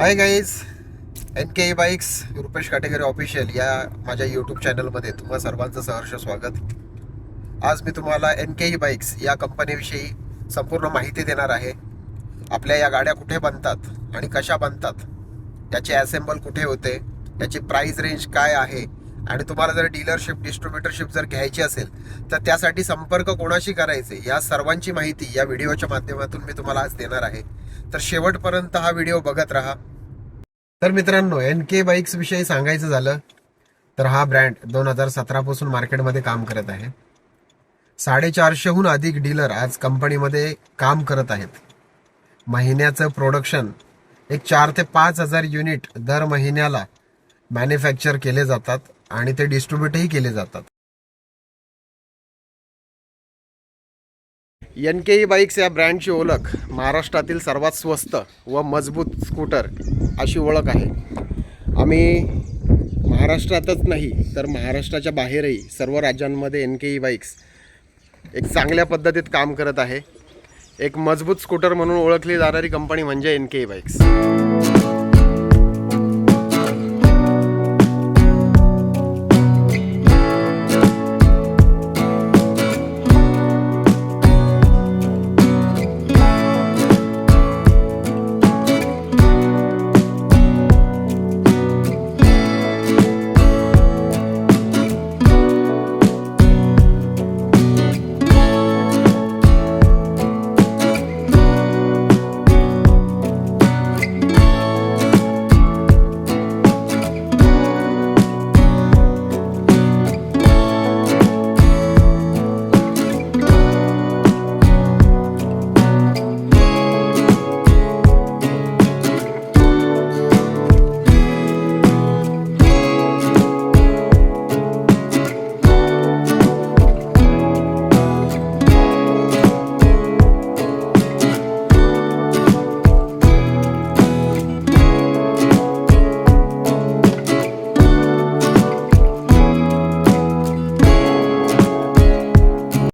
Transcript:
Hi guys N K bikes Rupesh Katekari official या माझ्या YouTube चॅनलमध्ये तुम्हा सर्वांचं सहर्ष स्वागत. आज मी तुम्हाला एन के बाईक्स या कंपनीविषयी संपूर्ण माहिती देणार आहे. आपल्या या गाड्या कुठे बनतात आणि कशा बनतात त्याचे असेंबल कुठे होते त्याची प्राईज रेंज काय आहे आणि तुम्हाला जर डीलरशिप डिस्ट्रीब्युटरशिप जर घ्यायची असेल तर त्यासाठी संपर्क कोणाशी करायचे या सर्वांची माहिती या व्हिडिओच्या माध्यमातून मी तुम्हाला आज देणार आहे. तर शेवटपर्यंत हा व्हिडिओ बघत राहा. तर मित्रांनो एन के बाईक्स विषयी सांगायचं झालं तर हा ब्रँड दोन हजार सतरा पासून मार्केटमध्ये काम करत आहे. साडेचारशेहून अधिक डीलर आज कंपनीमध्ये काम करत आहेत. महिन्याचं प्रोडक्शन एक चार ते पाच हजार युनिट दर महिन्याला मॅन्युफॅक्चर केले जातात आणि ते डिस्ट्रीब्युटही केले जातात. एन के ई बाईक्स या ब्रँडची ओळख महाराष्ट्रातील सर्वात स्वस्त व मजबूत स्कूटर अशी ओळख आहे. आम्ही महाराष्ट्रातच नाही तर महाराष्ट्राच्या बाहेरही सर्व राज्यांमध्ये एन के ई बाईक्स एक चांगल्या पद्धतीत काम करत आहे. एक मजबूत स्कूटर म्हणून ओळखली जाणारी कंपनी म्हणजे एन के ई बाईक्स.